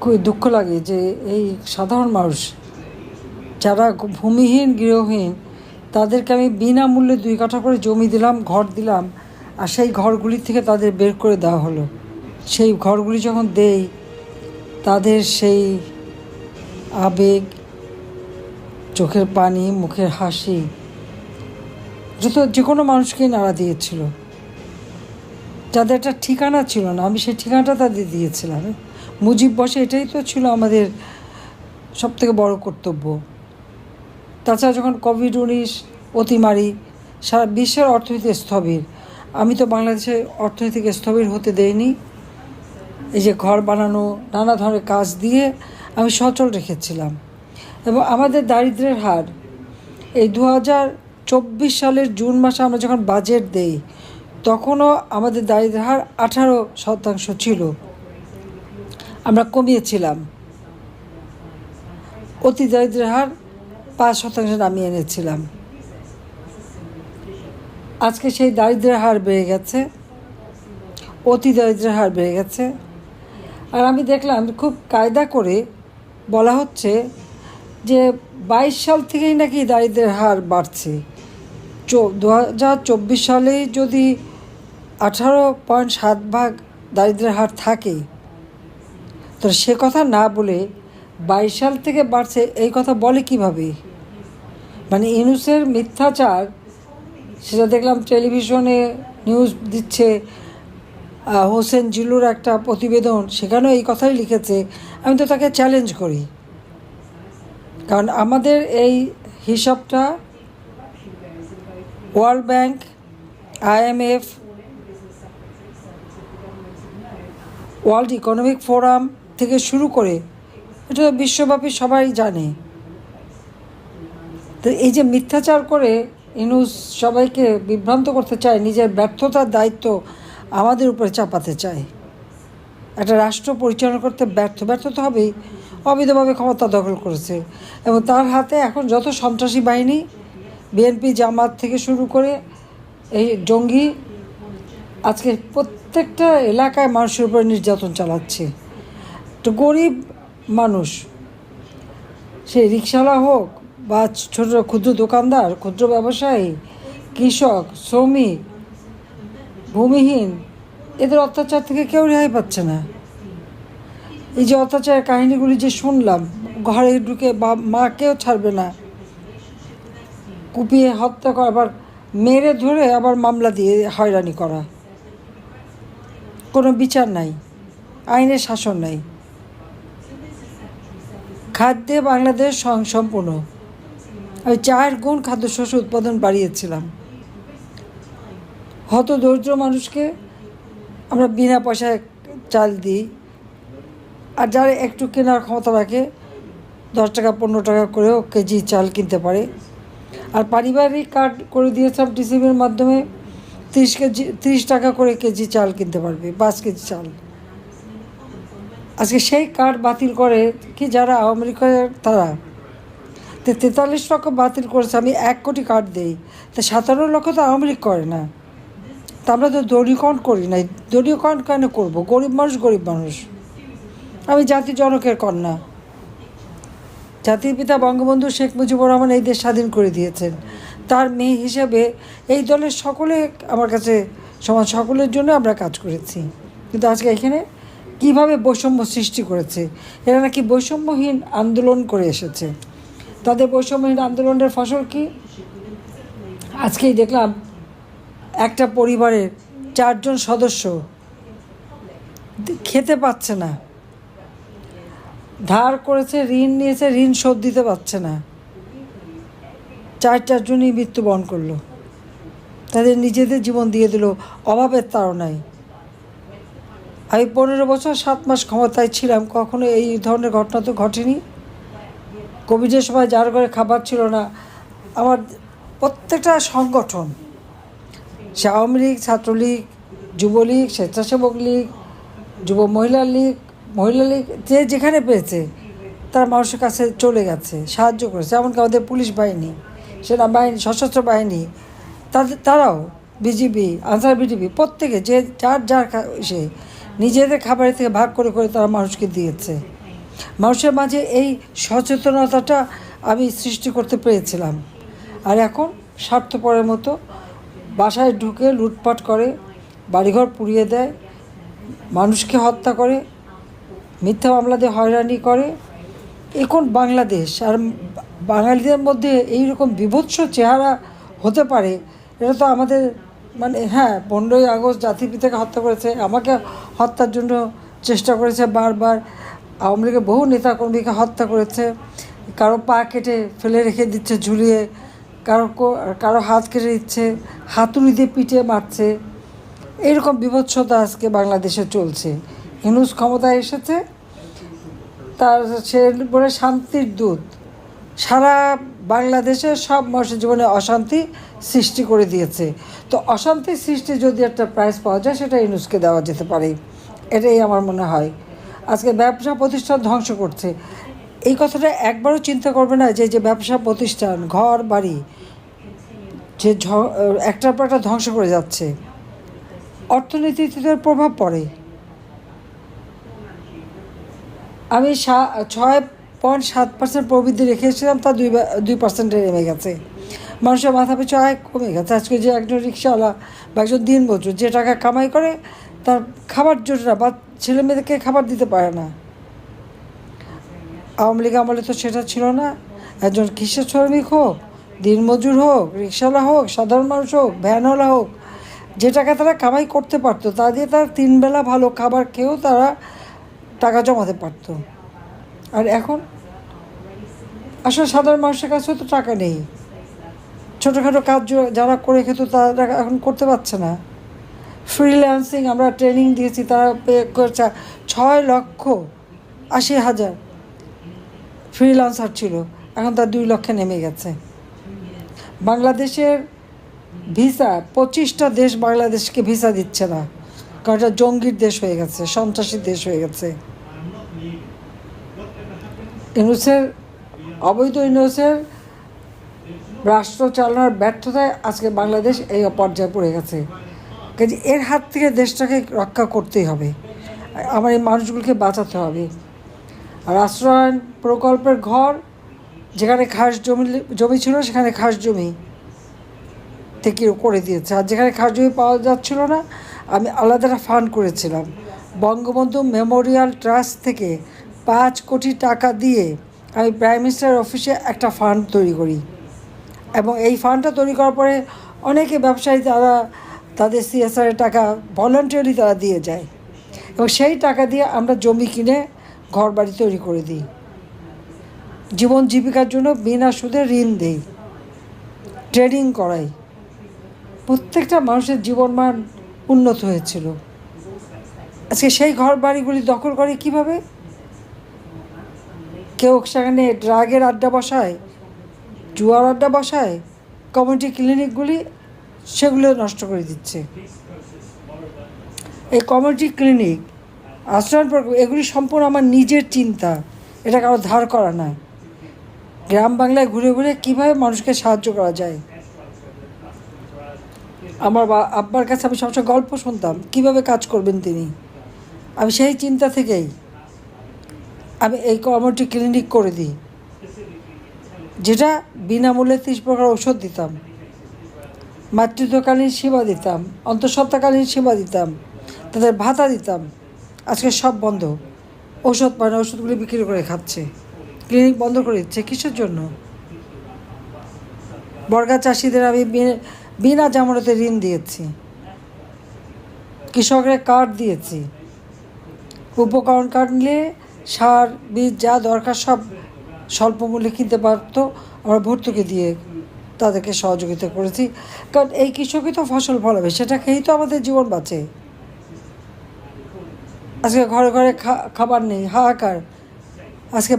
খুবই দুঃখ লাগে যে এই সাধারণ মানুষ যারা ভূমিহীন, গৃহহীন, তাদেরকে আমি বিনামূল্যে দুই কাঠা করে জমি দিলাম, ঘর দিলাম, আর সেই ঘরগুলি থেকে তাদের বের করে দেওয়া হলো। সেই ঘরগুলি যখন দেই, তাদের সেই আবেগ, চোখের পানি, মুখের হাসি, যত যে কোনো মানুষকেই নাড়া দিয়েছিল। যাদের একটা ঠিকানা ছিল না, আমি সেই ঠিকানাটা তাদের দিয়েছিলাম। মুজিব বসে, এটাই তো ছিল আমাদের সব থেকে বড় কর্তব্য। তাছাড়া যখন কোভিড উনিশ, অতিমারি, সারা বিশ্বের অর্থনীতি স্থবির। আমি তো বাংলাদেশের অর্থনৈতিক স্থবির হতে দেইনি। এই যে ঘর বানানো, নানা ধরনের কাজ দিয়ে আমি সচল রেখেছিলাম। এবং আমাদের দারিদ্র্যের হার, এই দু হাজার চব্বিশ সালের জুন মাসে আমরা যখন বাজেট দেই, তখনও আমাদের দারিদ্র্যের হার আঠারো শতাংশ ছিল। আমরা কমিয়েছিলাম। অতি দারিদ্র্যের হার পাঁচ শতাংশ নামিয়ে এনেছিলাম। আজকে সেই দারিদ্র্যের হার বেড়ে গেছে, অতি দারিদ্র্যের হার বেড়ে গেছে। আর আমি দেখলাম, খুব কায়দা করে বলা হচ্ছে যে বাইশ সাল থেকেই নাকি দারিদ্রের হার বাড়ছে। দু হাজার চব্বিশ সালেই যদি আঠারো পয়েন্ট সাত ভাগ দারিদ্র্যের হার থাকে তো সে কথা না বলে বাইশ সাল থেকে বাড়ছে, এই কথা বলে কীভাবে? মানে ইনুসের মিথ্যাচার, সেটা দেখলাম টেলিভিশনে নিউজ দিচ্ছে হোসেন জিলুর একটা প্রতিবেদন, সেখানেও এই কথাই লিখেছে। আমি তো তাকে চ্যালেঞ্জ করি। কারণ আমাদের এই হিসাবটা World Bank IMF World Economic Forum থেকে শুরু করে, এটা তো বিশ্বব্যাপী সবাই জানে। তো এই যে মিথ্যাচার করে ইনুস সবাইকে বিভ্রান্ত করতে চায়, নিজের ব্যর্থতার দায়িত্ব আমাদের উপরে চাপাতে চায়। একটা রাষ্ট্র পরিচালনা করতে ব্যর্থ ব্যর্থ তো হবেই, অবৈধভাবে ক্ষমতা দখল করেছে। এবং তার হাতে এখন যত সন্ত্রাসী বাহিনী, বিএনপি জামাত থেকে শুরু করে এই জঙ্গি, আজকে প্রত্যেকটা এলাকায় মানুষের উপরে নির্যাতন চালাচ্ছে। তো গরিব মানুষ, সে রিক্সাওয়ালা হোক বা ছোট ক্ষুদ্র দোকানদার, ক্ষুদ্র ব্যবসায়ী, কৃষক, শ্রমিক, ভূমিহীন, এদের অত্যাচার থেকে কেউ রেহাই পাচ্ছে না। এই যে অত্যাচারের কাহিনীগুলি যে শুনলাম, ঘরে ঢুকে বা মাকেও ছাড়বে না। কুপিয়ে হত্যা করা, আবার মেরে ধরে আবার মামলা দিয়ে হয়রানি করা। কোনো বিচার নাই, আইনের শাসন নাই। খাদ্যে বাংলাদেশ স্বয়ংসম্পূর্ণ আমি চার গুণ খাদ্যশস্য উৎপাদন বাড়িয়েছিলাম। হত দরিদ্র মানুষকে আমরা বিনা পয়সায় চাল দিই। আর যারা একটু কেনার ক্ষমতা রাখে, দশ টাকা, পনেরো টাকা করেও কেজি চাল কিনতে পারে। আর পারিবারিক কার্ড করে দিয়েছিলাম ডিসিবির মাধ্যমে, তিরিশ কেজি, তিরিশ টাকা করে কেজি চাল কিনতে পারবে, পাঁচ কেজি চাল। আজকে সেই কার্ড বাতিল করে কি যারা আওয়ামী লীগের তারা? তো তেতাল্লিশ লক্ষ বাতিল করেছে, আমি এক কোটি কার্ড দিই। তো সাতান্ন লক্ষ তো আওয়ামী লীগ করে না। তা আমরা তো দলীয়করণ করি নাই। দলীয়করণ কেন করব? গরিব মানুষ গরিব মানুষ। আমি জাতি জনকের কন্যা। জাতির পিতা বঙ্গবন্ধু শেখ মুজিবুর রহমান এই দেশ স্বাধীন করে দিয়েছেন। তার মেয়ে হিসেবে এই দলের সকলে আমার কাছে সমাজ সকলের জন্য আমরা কাজ করেছি। কিন্তু আজকে এখানে কীভাবে বৈষম্য সৃষ্টি করেছে? এরা নাকি বৈষম্যহীন আন্দোলন করে এসেছে। তাদের বৈষম্যহীন আন্দোলনের ফসল কি? আজকেই দেখলাম একটা পরিবারের চারজন সদস্য খেতে পাচ্ছে না। ধার করেছে, ঋণ নিয়েছে, ঋণ শোধ দিতে পারছে না। চার চারজনই মৃত্যুবরণ করল। তাদের নিজেদের জীবন দিয়ে দিল, অভাবের তাড়নায়। আমি পনেরো বছর, সাত মাস ক্ষমতায় ছিলাম। কখনো এই ধরনের ঘটনা তো ঘটেনি। কোভিডের সময় যার ঘরে খাবার ছিল না, আমার প্রত্যেকটা সংগঠন, সে আওয়ামী লীগ, ছাত্রলীগ, যুবলীগ, স্বেচ্ছাসেবক লীগ, যুব মহিলা লীগ মহিলা লীগ, যে যেখানে পেয়েছে, তারা মানুষের কাছে চলে গেছে, সাহায্য করেছে। এমনকি আমাদের পুলিশ বাহিনী সেনাবাহিনী সশস্ত্র বাহিনী, তাদের, তারাও, বিজিবি, আনসার বিজিবি, প্রত্যেকে যে, যার যার সে নিজেদের খাবারের থেকে ভাগ করে করে তারা মানুষকে দিয়েছে। মানুষের মাঝে এই সচেতনতাটা আমি সৃষ্টি করতে পেরেছিলাম। আর এখন স্বার্থপরের মতো বাসায় ঢুকে লুটপাট করে, বাড়িঘর পুড়িয়ে দেয়, মানুষকে হত্যা করে, মিথ্যা মামলা দিয়ে হয়রানি করে। এখন বাংলাদেশ আর বাঙালিদের মধ্যে এই রকম বিভৎস চেহারা হতে পারে, এটা তো আমাদের মানে হ্যাঁ পনেরোই আগস্ট জাতিপিতাকে হত্যা করেছে, আমাকে হত্যার জন্য চেষ্টা করেছে বারবার। আওয়ামী লীগের বহু নেতাকর্মীকে হত্যা করেছে। কারও পা কেটে ফেলে রেখে দিচ্ছে, ঝুলিয়ে। কারও কারও হাত কেটে দিচ্ছে, হাতুড়ি দিয়ে পিটিয়ে মারছে। এইরকম বিভৎসতা আজকে বাংলাদেশে চলছে। হিনুস ক্ষমতায় এসেছে। তার সে বলে শান্তির দূত। সারা বাংলাদেশের সব মানুষের জীবনে অশান্তি সৃষ্টি করে দিয়েছে। তো অশান্তির সৃষ্টি যদি একটা প্রাইজ পাওয়া যায়, সেটা ইনুসকে দেওয়া যেতে পারে। এটাই আমার মনে হয়। আজকে ব্যবসা প্রতিষ্ঠান ধ্বংস করছে। এই কথাটা একবারও চিন্তা করবে না যে যে ব্যবসা প্রতিষ্ঠান, ঘর, বাড়ি, যে একটার পর একটা ধ্বংস করে যাচ্ছে। অর্থনীতিতে প্রভাব পড়ে। আমি ছয় পয়েন্ট সাত পার্সেন্ট প্রবৃদ্ধি রেখেছিলাম, তা দুই দুই পার্সেন্টে নেমে গেছে। মানুষের মাথা পিছু আয় কমে গেছে। আজকে যে একজন রিক্সাওয়ালা বা একজন দিন মজুর যে টাকা কামাই করে তার খাবার জোটে না বা ছেলে মেয়েদেরকে খাবার দিতে পারে না। আওয়ামী লীগ আমলে তো সেটা ছিল না। একজন কৃষি শ্রমিক হোক, দিনমজুর হোক, রিক্সাওয়ালা হোক, সাধারণ মানুষ হোক, ভ্যানওয়ালা হোক, যে টাকা তারা কামাই করতে পারতো, তা দিয়ে তারা তিনবেলা ভালো খাবার খেয়েও তারা টাকা জমাতে পারতো। আর এখন আসলে সাধারণ মানুষের কাছে তো টাকা নেই। ছোটোখাটো কাজ যারা করে খেত, তারা এখন করতে পারছে না। ফ্রিল্যান্সিং আমরা ট্রেনিং দিয়েছি, তারা পে করছে ছয় লক্ষ আশি হাজার। ফ্রিল্যান্সার ছিল, এখন তার দুই লক্ষে নেমে গেছে। বাংলাদেশের ভিসা, পঁচিশটা দেশ বাংলাদেশকে ভিসা দিচ্ছে না, কারণ এটা জঙ্গির দেশ হয়ে গেছে সন্ত্রাসীর দেশ হয়ে গেছে। ইউনুসের, অবৈধ ইউনুসের রাষ্ট্র চালানোর ব্যর্থতায় আজকে বাংলাদেশ এই পর্যায়ে পড়ে গেছে। কাজে এর হাত থেকে দেশটাকে রক্ষা করতেই হবে। আমার এই মানুষগুলোকে বাঁচাতে হবে। আর আশ্রয়ন প্রকল্পের ঘর, যেখানে খাস জমি জমি ছিল, সেখানে খাস জমি থেকে করে দিয়েছে। আর যেখানে খাস জমি পাওয়া যাচ্ছিল না, আমি আলাদা ফান্ড করেছিলাম। বঙ্গবন্ধু মেমোরিয়াল ট্রাস্ট থেকে পাঁচ কোটি টাকা দিয়ে আমি প্রাইম মিনিস্টার অফিসে একটা ফান্ড তৈরি করি। এবং এই ফান্ডটা তৈরি করার পরে অনেকে ব্যবসায়ী তারা তাদের সিএসআরের টাকা ভলান্টিয়ারলি তারা দিয়ে যায়। এবং সেই টাকা দিয়ে আমরা জমি কিনে ঘর বাড়ি তৈরি করে দিই। জীবন জীবিকার জন্য বিনা সুদে ঋণ দেই। ট্রেডিং করাই। প্রত্যেকটা মানুষের জীবনমান উন্নত হয়েছিল। আজকে সেই ঘর বাড়িগুলি দখল করে কীভাবে? কেউ সেখানে ড্রাগের আড্ডা বসায়, জুয়ার আড্ডা বসায় কমিউনিটি ক্লিনিকগুলি সেগুলো নষ্ট করে দিচ্ছে। এই কমিউনিটি ক্লিনিক আশ্রয়ণ প্রকল্প এগুলি সম্পূর্ণ আমার নিজের চিন্তা। এটা কারও ধার করা না গ্রাম বাংলায় ঘুরে ঘুরে কীভাবে মানুষকে সাহায্য করা যায়? আমার বা, আব্বার কাছে আমি সবসময় গল্প শুনতাম, কীভাবে কাজ করবেন তিনি? আমি সেই চিন্তা থেকেই আমি এই কমিউনিটি ক্লিনিক করে দিই। যেটা বিনামূল্যে ত্রিশ প্রকার ওষুধ দিতাম। মাতৃত্বকালীন সেবা দিতাম, অন্তঃসত্ত্বাকালীন সেবা দিতাম, তাদের ভাতা দিতাম। আজকে সব বন্ধ। ওষুধ মানে ওষুধগুলি বিক্রি করে খাচ্ছে। ক্লিনিক বন্ধ করে দিচ্ছে কিসের জন্য? বর্গা চাষিদের আমি বিনা জামানতে ঋণ দিয়েছি। কৃষকরা কার্ড দিয়েছি। উপকরণ কার্ড নিলে সার, বীজ যা দরকার সব স্বল্প মূল্যে কিনতে পারতো, আমরা ভর্তুকি দিয়ে তাদেরকে সহযোগিতা করেছি। কারণ এই কৃষকই তো ফসল ফলাবে, সেটা খেয়েই তো আমাদের জীবন বাঁচে। আজকে ঘরে ঘরে খাবার নেই, হাহাকার। আজকে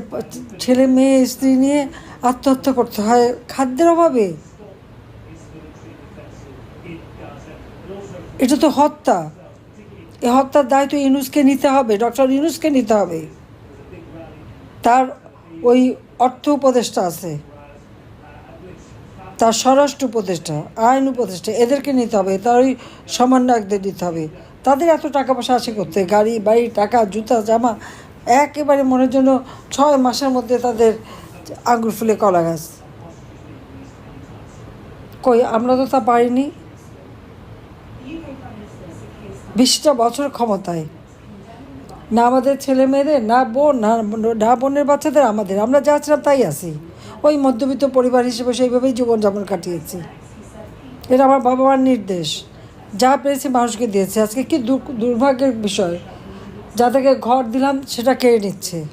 ছেলে মেয়ে, স্ত্রী নিয়ে আত্মহত্যা করতে হয়, খাদ্যের অভাবে। এটা তো হত্যা। এ হত্যার দায়িত্ব ইউনুসকে নিতে হবে, ডক্টর ইউনুসকে নিতে হবে। তার ওই অর্থ উপদেষ্টা আছে। তার স্বরাষ্ট্র উপদেষ্টা, আইন উপদেষ্টা, এদেরকে নিতে হবে তার ওই সমন্বয়কদের নিতে হবে। তাদের এত টাকা পয়সা আসে করতে? গাড়ি, বাড়ি, টাকা, জুতা, জামা, একেবারে মনের জন্য ছয় মাসের মধ্যে তাদের আঙ্গুর ফুলে কলা গাছ। কই, আমরা তো তা পারিনি বিশটা বছর ক্ষমতায়। না আমাদের ছেলে মেয়েদের, না বোন না না বোনের বাচ্চাদের, আমাদের। আমরা যা ছিলাম তাই আছি। ওই মধ্যবিত্ত পরিবার হিসেবে সেইভাবেই জীবনযাপন কাটিয়েছি। এটা আমার বাবা মার নির্দেশ। যা পেরেছি মানুষকে দিয়েছে। আজকে কি দুর- দুর্ভাগ্যের বিষয়? যাদেরকে ঘর দিলাম, সেটা কেড়ে নিচ্ছে।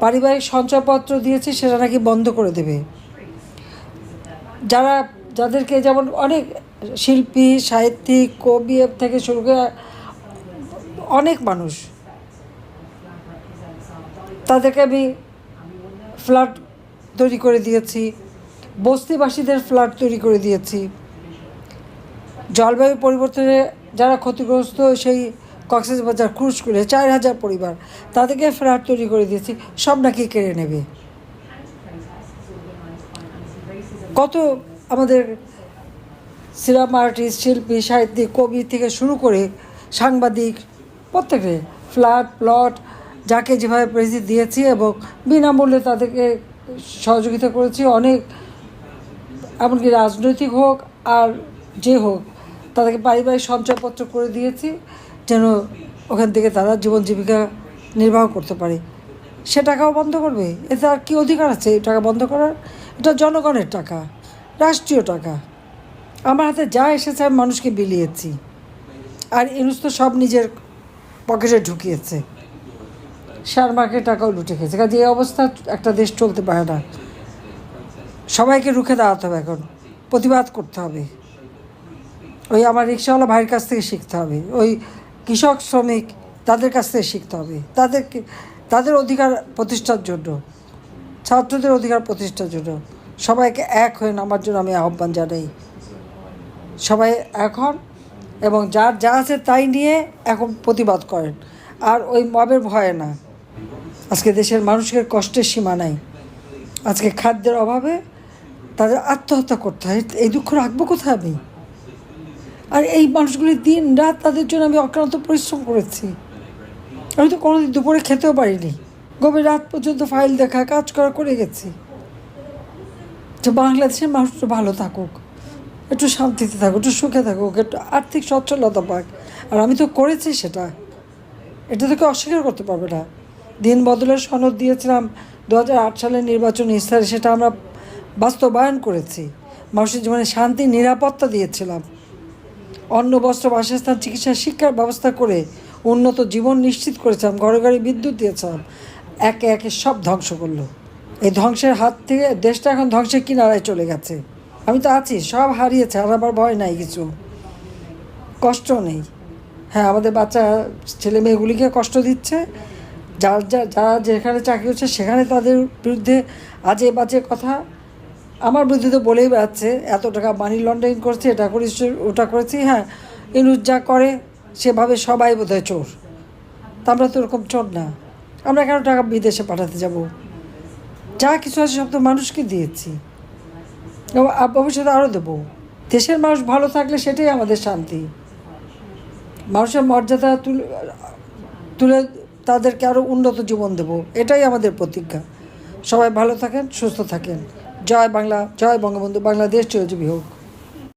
পারিবারিক সঞ্চয়পত্র দিয়েছি, সেটা নাকি বন্ধ করে দেবে। যারা, যাদেরকে যেমন অনেক শিল্পী, সাহিত্যিক, কবি থেকে শুরু করে অনেক মানুষ, তাদেরকে আমি ফ্ল্যাট তৈরি করে দিয়েছি, বস্তিবাসীদের ফ্ল্যাট তৈরি করে দিয়েছি। জলবায়ু পরিবর্তনে যারা ক্ষতিগ্রস্ত, সেই কক্সেস বাজার ক্রুজ করে চার হাজার পরিবার তাদেরকে ফ্ল্যাট তৈরি করে দিয়েছি, সব নাকি কেড়ে নেবে। কত আমাদের সিনেমা আর্টিস্ট, শিল্পী, সাহিত্যিক, কবি থেকে শুরু করে সাংবাদিক, প্রত্যেকে ফ্ল্যাট, প্লট, যাকে যেভাবে পেরেছি দিয়েছি এবং বিনামূল্যে তাদেরকে সহযোগিতা করেছি, অনেক, এমনকি রাজনৈতিক হোক আর যে হোক, তাদেরকে পারিবারিক সঞ্চয়পত্র করে দিয়েছি, যেন ওখান থেকে তারা জীবন জীবিকা নির্বাহ করতে পারে। সে টাকাও বন্ধ করবে। এতে আর কি অধিকার আছে এই টাকা বন্ধ করার? এটা জনগণের টাকা, রাষ্ট্রীয় টাকা। আমার হাতে যা এসেছে আমি মানুষকে বিলিয়েছি। আর ইনুস তো সব নিজের পকেটে ঢুকিয়েছে। শেয়ার মার্কেট টাকাও লুটে খেয়েছে। কাজে এই অবস্থা একটা দেশ চলতে পারে না। সবাইকে রুখে দাঁড়াতে হবে এখন। প্রতিবাদ করতে হবে। ওই আমার রিক্সাওয়ালা ভাইয়ের কাছ থেকে শিখতে হবে। ওই কৃষক, শ্রমিক, তাদের কাছ থেকে শিখতে হবে। তাদেরকে, তাদের অধিকার প্রতিষ্ঠার জন্য, ছাত্রদের অধিকার প্রতিষ্ঠার জন্য সবাইকে এক হয়ে নামার জন্য আমি আহ্বান জানাই। সবাই এখন এবং যার যা আছে তাই নিয়ে এখন প্রতিবাদ করেন। আর ওই মবের ভয়ে না। আজকে দেশের মানুষের কষ্টের সীমা নাই। আজকে খাদ্যের অভাবে তাদের আত্মহত্যা করতে হয়। এই দুঃখ রাখব কোথায় আমি? আর এই মানুষগুলি দিন রাত তাদের জন্য আমি অক্লান্ত পরিশ্রম করেছি। আমি তো কোনোদিন দুপুরে খেতেও পারিনি। গভীর রাত পর্যন্ত ফাইল দেখা, কাজ করা করে গেছি। যে বাংলাদেশের মানুষ ভালো থাকুক, একটু শান্তিতে থাকুক, একটু সুখে থাকুক, একটু আর্থিক সচ্ছলতা পাক। আর আমি তো করেছি সেটা। এটা থেকে অস্বীকার করতে পারবে না। দিন বদলের সনদ দিয়েছিলাম দু সালের নির্বাচন ইস্তারে সেটা আমরা বাস্তবায়ন করেছি। মানুষের জীবনে শান্তি, নিরাপত্তা দিয়েছিলাম। অন্ন, বস্ত্র, বাসস্থান, চিকিৎসা, শিক্ষার ব্যবস্থা করে উন্নত জীবন নিশ্চিত করেছিলাম ঘরে ঘরে বিদ্যুৎ দিয়েছিলাম। একে একে সব ধ্বংস করল। এই ধ্বংসের হাত থেকে দেশটা এখন ধ্বংসের কিনারায় চলে গেছে। আমি তো আছি, সব হারিয়েছে, আর আবার ভয় নাই কিছু। কষ্ট নেই। হ্যাঁ আমাদের বাচ্চা ছেলে মেয়েগুলিকে কষ্ট দিচ্ছে যার যা যারা যেখানে চাকরি হচ্ছে সেখানে তাদের বিরুদ্ধে আজে বাজে কথা। আমার বিরুদ্ধে তো বলেই বেড়াচ্ছে, এত টাকা মানি লন্ডারিং করছে, এটা করেছি ওটা করেছি হ্যাঁ। ইনুজ যা করে, সেভাবে সবাই বোধহয় চোর। তা আমরা তো ওরকম চোর না। আমরা কেন টাকা বিদেশে পাঠাতে যাব? যা কিছু আছে সব তো মানুষকে দিয়েছি। ভবিষ্যতে আরও দেবো। দেশের মানুষ ভালো থাকলে সেটাই আমাদের শান্তি। মানুষের মর্যাদা তুলে তুলে তাদেরকে আরও উন্নত জীবন দেব, এটাই আমাদের প্রতিজ্ঞা। সবাই ভালো থাকেন, সুস্থ থাকেন। জয় বাংলা, জয় বঙ্গবন্ধু। বাংলাদেশ চিরজীবী হোক।